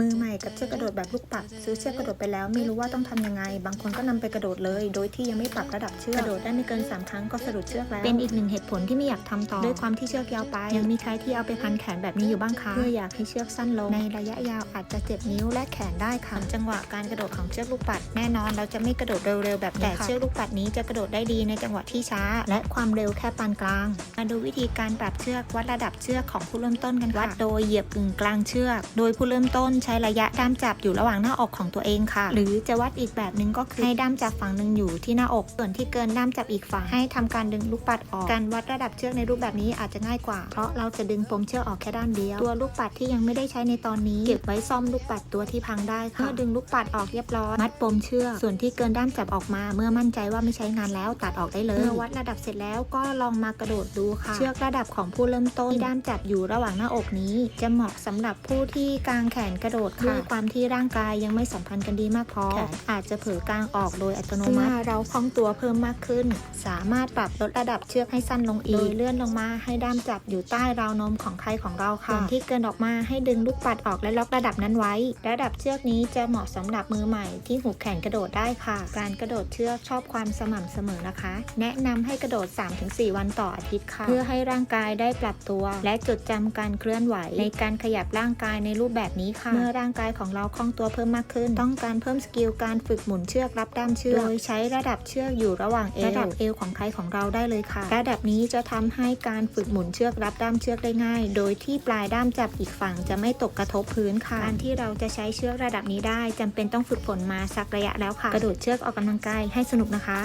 มือใหม่กับเชือกกระโดดแบบลูกปัด ซื้อเชือกกระโดดไปแล้วไม่รู้ว่าต้องทำยังไง บางคนก็นำไปกระโดดเลย โดยที่ยังไม่ปรับระดับเชือกกระโดดได้ไม่เกิน 3 ครั้งก็สะดุดเชือกแล้ว เป็นอีกหนึ่งเหตุผลที่ไม่อยากทำต่อ ด้วยความที่เชือกยาวไป ยังมีใครที่เอาไปพันแขนแบบนี้อยู่บ้างคะเพื่ออยากให้เชือกสั้นลง ในระยะยาวอาจจะเจ็บนิ้วและแขนได้ค่ะจังหวะการกระโดดของเชือกลูกปัด แน่นอนเราจะไม่กระโดดเร็วๆแบบนี้แต่เชือกลูกปัดนี้จะกระโดดได้ดีในจังหวะที่ช้า และความเร็วแค่ปานกลาง มาดูวิธีการปรับเชือกวัดระดับเชือกของผู้เริ่มต้นกันค่ะวัดโดยเหยียบกึ่งกลางเชือก โดยผู้เริ่มต้นใช้ระยะด้ามจับอยู่ระหว่างหน้าอกของตัวเองค่ะ หรือจะวัดอีกแบบหนึ่งก็คือให้ด้ามจับฝั่งหนึ่งอยู่ที่หน้าอก ส่วนที่เกินด้ามจับอีกฝั่งให้ทำการดึงลูกปัดออก การวัดระดับเชือกในรูปแบบนี้อาจจะง่ายกว่า เพราะเราจะดึงปมเชือกออกแค่ด้านเดียว ตัวลูกปัดที่ยังไม่ได้ใช้ในตอนนี้ เก็บไว้ซ่อมลูกปัดตัวที่พังได้ค่ะ เมื่อดึงลูกปัดออกเรียบร้อย มัดปมเชือก ส่วนที่เกินด้ามจับออกมา เมื่อมั่นใจว่าไม่ใช้งานแล้วตัดออกได้เลย เมื่อวัดระดับเสร็จแล้วก็ลองมากระโดดดูค่ะ เชือกระดับของผู้เริ่มต้นที่ด้ามจับอยู่ระหว่างหน้าอกนี้ จะเหมาะสำหรับผู้ที่กางแขนกระโดดค่ะด้วยความที่ร่างกายยังไม่สัมพันธ์กันดีมากพอแขนอาจจะเผลอกางออกโดยอัตโนมัติเมื่อเราคล่องตัวเพิ่มมากขึ้น สามารถปรับลดระดับเชือกให้สั้นลงอีก โดยเลื่อนลงมาให้ด้ามจับอยู่ใต้ราวนมของใครของเราค่ะส่วนที่เกินออกมาให้ดึงลูกปัดออกและล็อกระดับนั้นไว้ ระดับเชือกนี้จะเหมาะสำหรับมือใหม่ที่หูแขนกระโดดได้ค่ะ การกระโดดเชือกชอบความสม่ำเสมอนะคะ แนะนำให้กระโดด 3-4 วันต่ออาทิตย์ค่ะ เพื่อให้ร่างกายได้ปรับตัว และจดจำการเคลื่อนไหว ในการขยับร่างกายในรูปแบบนี้ค่ะเมื่อร่างกายของเราคล่องตัวเพิ่มมากขึ้น ต้องการเพิ่มสกิลการฝึกหมุนเชือกรับด้ามเชือก โดยใช้ระดับเชือกอยู่ระหว่างเอวระดับเอวของใครของเราได้เลยค่ะ ระดับนี้จะทำให้การฝึกหมุนเชือกรับด้ามเชือกได้ง่าย โดยที่ปลายด้ามจับอีกฝั่งจะไม่ตกกระทบพื้นค่ะ การที่เราจะใช้เชือกระดับนี้ได้จำเป็นต้องฝึกฝนมาสักระยะแล้วค่ะ กระโดดเชือกออกกำลังกายให้สนุกนะคะ